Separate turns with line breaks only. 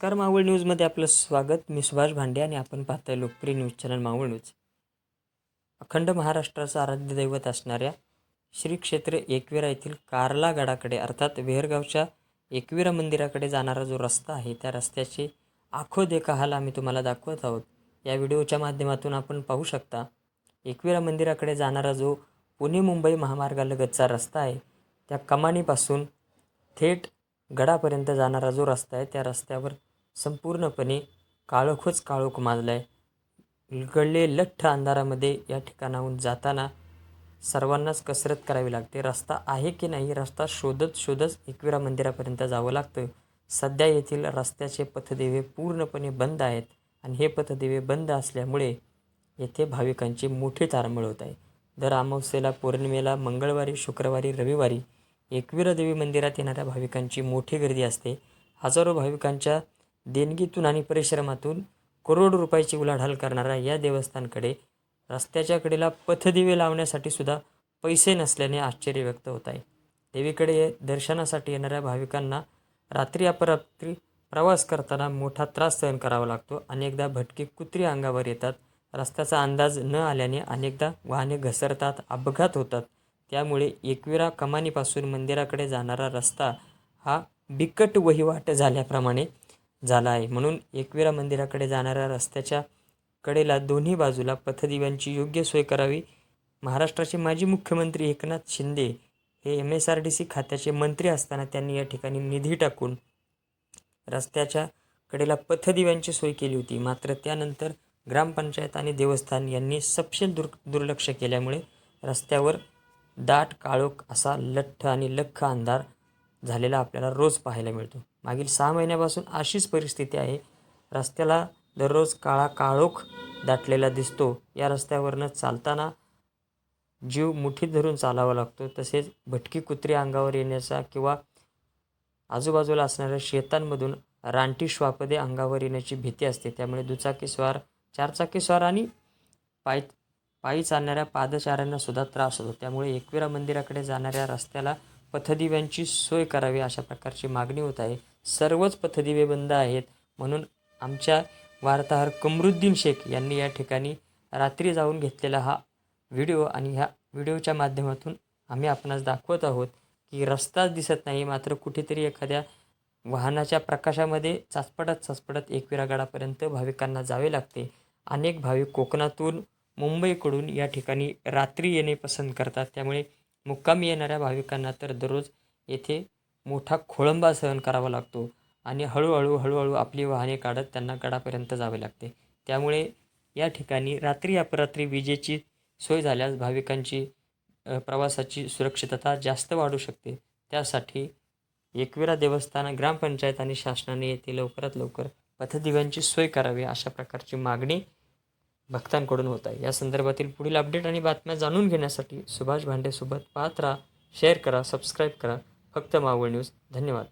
नमस्कार मावळ न्यूजमध्ये आपलं स्वागत. मी सुभाष भांडे आणि आपण पाहताय लोकप्रिय न्यूज चॅनल मावळ न्यूज. अखंड महाराष्ट्राचं आराध्य दैवत असणाऱ्या श्री क्षेत्र एकविरा येथील कारला गडाकडे अर्थात वेहरगावच्या एकविरा मंदिराकडे जाणारा जो रस्ता आहे त्या रस्त्याचे आखो देखाहाल आम्ही तुम्हाला दाखवत आहोत. या व्हिडिओच्या माध्यमातून आपण पाहू शकता एकविरा मंदिराकडे जाणारा जो पुणे मुंबई महामार्गालगतचा रस्ता आहे त्या कमानीपासून थेट गडापर्यंत जाणारा जो रस्ता आहे त्या रस्त्यावर संपूर्णपणे काळोखच काळोख माजला आहे गळले लठ्ठ अंधारामध्ये या ठिकाणाहून जाताना सर्वांनाच कसरत करावी लागते. रस्ता आहे की नाही रस्ता शोधत शोधत एकविरा मंदिरापर्यंत जावं लागतं सध्या येथील रस्त्याचे पथदिवे पूर्णपणे बंद आहेत आणि हे पथदिवे बंद असल्यामुळे येथे भाविकांची मोठी तारमळ होत आहे. दर अमावस्येला पौर्णिमेला मंगळवारी शुक्रवारी रविवारी एकविरा देवी मंदिरात येणाऱ्या भाविकांची मोठी गर्दी असते. हजारो भाविकांच्या देणगीतून आणि परिश्रमातून करोड रुपयाची उलाढाल करणाऱ्या या देवस्थानकडे रस्त्याच्या कडेला पथदिवे लावण्यासाठी सुद्धा पैसे नसल्याने आश्चर्य व्यक्त होत आहे. देवीकडे दर्शनासाठी येणाऱ्या भाविकांना रात्री अपरात्री प्रवास करताना मोठा त्रास सहन करावा लागतो. अनेकदा भटके कुत्री अंगावर येतात. रस्त्याचा अंदाज न आल्याने अनेकदा वाहने घसरतात अपघात होतात. त्यामुळे एकविरा कमानीपासून मंदिराकडे जाणारा रस्ता हा बिकट वहिवाट झाल्याप्रमाणे झाला आहे. म्हणून एकविरा मंदिराकडे जाणाऱ्या रस्त्याच्या कडेला दोन्ही बाजूला पथदिव्यांची योग्य सोय करावी. महाराष्ट्राचे माजी मुख्यमंत्री एकनाथ शिंदे हे M S R D C खात्याचे मंत्री असताना त्यांनी या ठिकाणी निधी टाकून रस्त्याच्या कडेला पथदिव्यांची सोय केली होती. मात्र त्यानंतर ग्रामपंचायत आणि देवस्थान यांनी सपशेल दुर् दुर्लक्ष केल्यामुळे रस्त्यावर दाट काळोख असा लठ्ठ आणि लख्ख अंधार झालेला आपल्याला रोज पाहायला मिळतो. मागील सहा महिन्यापासून अशीच परिस्थिती आहे. रस्त्याला दररोज काळा काळोख दाटलेला दिसतो. या रस्त्यावरनं चालताना जीव मुठीत धरून चालावा लागतो. तसेच भटकी कुत्री अंगावर येण्याचा किंवा आजूबाजूला असणाऱ्या शेतांमधून रानटी श्वापदे अंगावर येण्याची भीती असते. त्यामुळे दुचाकीस्वार चारचाकीस्वार आणि पाय पायी चालणाऱ्या पादचाऱ्यांना सुद्धा त्रास होतो. त्यामुळे एकविरा मंदिराकडे जाणाऱ्या रस्त्याला पथदिव्यांची सोय करावी अशा प्रकारची मागणी होत आहे. सर्वच पथदिवे बंद आहेत म्हणून आमच्या वार्ताहर कमरुद्दीन शेख यांनी या ठिकाणी रात्री जाऊन घेतलेला हा व्हिडिओ आणि ह्या व्हिडिओच्या माध्यमातून आम्ही आपणास दाखवत आहोत की रस्ताच दिसत नाही मात्र कुठेतरी एखाद्या वाहनाच्या प्रकाशामध्ये चाचपडत चाचपडत एकविरा गडापर्यंत भाविकांना जावे लागते. अनेक भाविक कोकणातून मुंबईकडून या ठिकाणी रात्री येणे पसंत करतात. त्यामुळे मुक्कामी येणाऱ्या भाविकांना तर दररोज येथे मोठा खोळंबा सहन करावा लागतो आणि हळूहळू हळूहळू आपली वाहने काढत त्यांना गडापर्यंत जावे लागते. त्यामुळे या ठिकाणी रात्री अपरात्री विजेची सोय झाल्यास भाविकांची प्रवासाची सुरक्षितता जास्त वाढू शकते. त्यासाठी एकविरा देवस्थान ग्रामपंचायत आणि शासनाने येथे लवकरात लवकर पथदिव्यांची सोय करावी अशा प्रकारची मागणी भक्तांकडून होत आहे. या संदर्भातील पुढील अपडेट आणि बातम्या जाणून घेण्यासाठी सुभाष भांडेसोबत पाहत राहा शेअर करा सबस्क्राईब करा. फक्त मावळ न्यूज धन्यवाद.